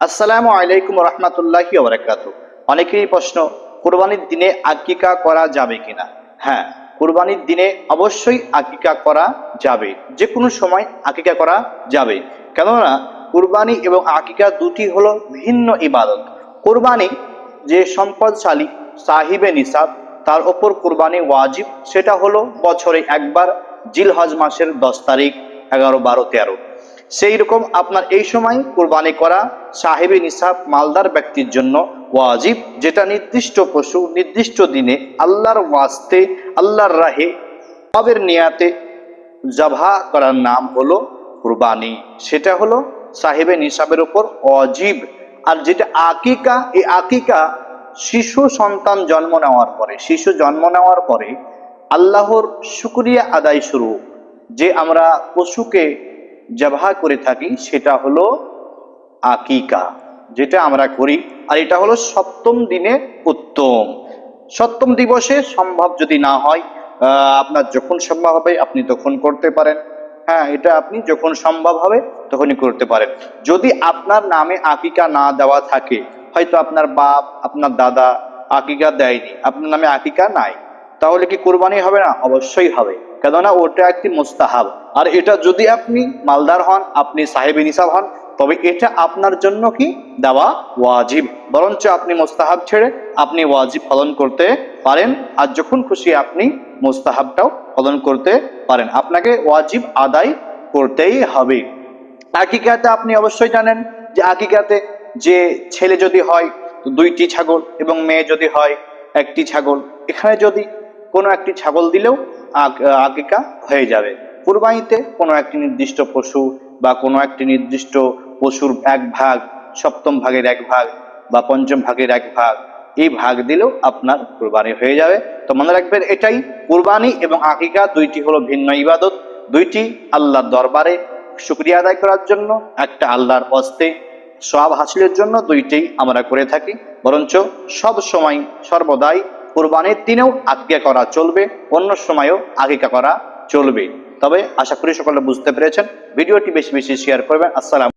আসসালামু আলাইকুম রহমতুল্লাহি ওবরাকাত অনেকেরই প্রশ্ন, কোরবানির দিনে আকিকা করা যাবে কিনা? হ্যাঁ কোরবানির দিনে অবশ্যই আকিকা করা যাবে। যে কোনো সময় আকিকা করা যাবে। কেননা, কোরবানি এবং আকিকা দুটি হলো ভিন্ন ইবাদত। কোরবানি যে সম্পদশালী, সাহিবে নিসাব, তার ওপর কোরবানি ওয়াজিব, সেটা হলো বছরে একবার জিলহজ মাসের দশ তারিখ, এগারো, বারো, তেরো। সেই রকম আপনার এই সময় কোরবানি করা সাহেবে নিসাব মালদার ব্যক্তির জন্য ওয়াজিব, যেটা নির্দিষ্ট পশু, নির্দিষ্ট দিনে আল্লাহর ওয়াস্তে, আল্লাহর রাহে, সবের নিয়াতে জভা করার নাম হলো কুরবানি। সেটা হলো সাহেবে নিসাবের উপর অজীব আর যেটা আকিকা, এই আকিকা শিশু সন্তান জন্ম নেওয়ার পরে, শিশু জন্ম নেওয়ার পরে আল্লাহর শুক্রিয়া আদায় শুরু। যে আমরা পশুকে জবাহ করে থাকি, সেটা হলো আকিকা, যেটা আমরা করি। আর এটা হলো সপ্তম দিনে উত্তম। সপ্তম দিবসে সম্ভব যদি না হয় আপনার যখন সম্ভব হবে, আপনি তখন করতে পারেন। হ্যাঁ এটা আপনি যখন সম্ভব হবে, তখনই করতে পারেন। যদি আপনার নামে আকিকা না দেওয়া থাকে, হয়তো আপনার বাপ, আপনার দাদা আকিকা দেয়নি, আপনার নামে আকিকা নাই, তাহলে কি কোরবানি হবে না? অবশ্যই হবে। কেননা ওটা একটি মোস্তাহাব। আর এটা যদি আপনি মালদার হন, আপনি সাহেব নিসাব হন, তবে এটা আপনার জন্য কি? দেওয়া ওয়াজিব। বরঞ্চ আপনি মোস্তাহাব ছেড়ে আপনি ওয়াজিব পালন করতে পারেন, আর যখন খুশি আপনি মোস্তাহাবটাও পালন করতে পারেন। আপনাকে ওয়াজিব আদায় করতেই হবে। আকিকাতে আপনি অবশ্যই জানেন যে আকিকাতে যে ছেলে যদি হয় দুইটি ছাগল এবং মেয়ে যদি হয়, একটি ছাগল। এখানে যদি কোনো একটি ছাগল দিলেও আক- আকিকা হয়ে যাবে। কুরবানিতে কোনো একটি নির্দিষ্ট পশু বা কোনো একটি নির্দিষ্ট পশুর এক ভাগ, সপ্তম ভাগের এক ভাগ বা পঞ্চম ভাগের এক ভাগ, এই ভাগ দিলেও আপনার কুরবানি হয়ে যাবে। তো মনে রাখবেন, এটাই কুরবানি এবং আকিকা দুইটি হলো ভিন্ন ইবাদত। দুইটি আল্লাহর দরবারে শুক্রিয়া আদায় করার জন্য, একটা আল্লাহর অস্তে সব হাসিলের জন্য দুইটাই আমরা করে থাকি। বরঞ্চ সব সময় সর্বদাই কোরবানির দিনেও আজ্ঞা করা চলবে, অন্য সময়ও আগিকা করা চলবে। তবে আশা করি সকলে বুঝতে পেরেছেন। ভিডিওটি বেশি বেশি শেয়ার করবেন। আসসালাম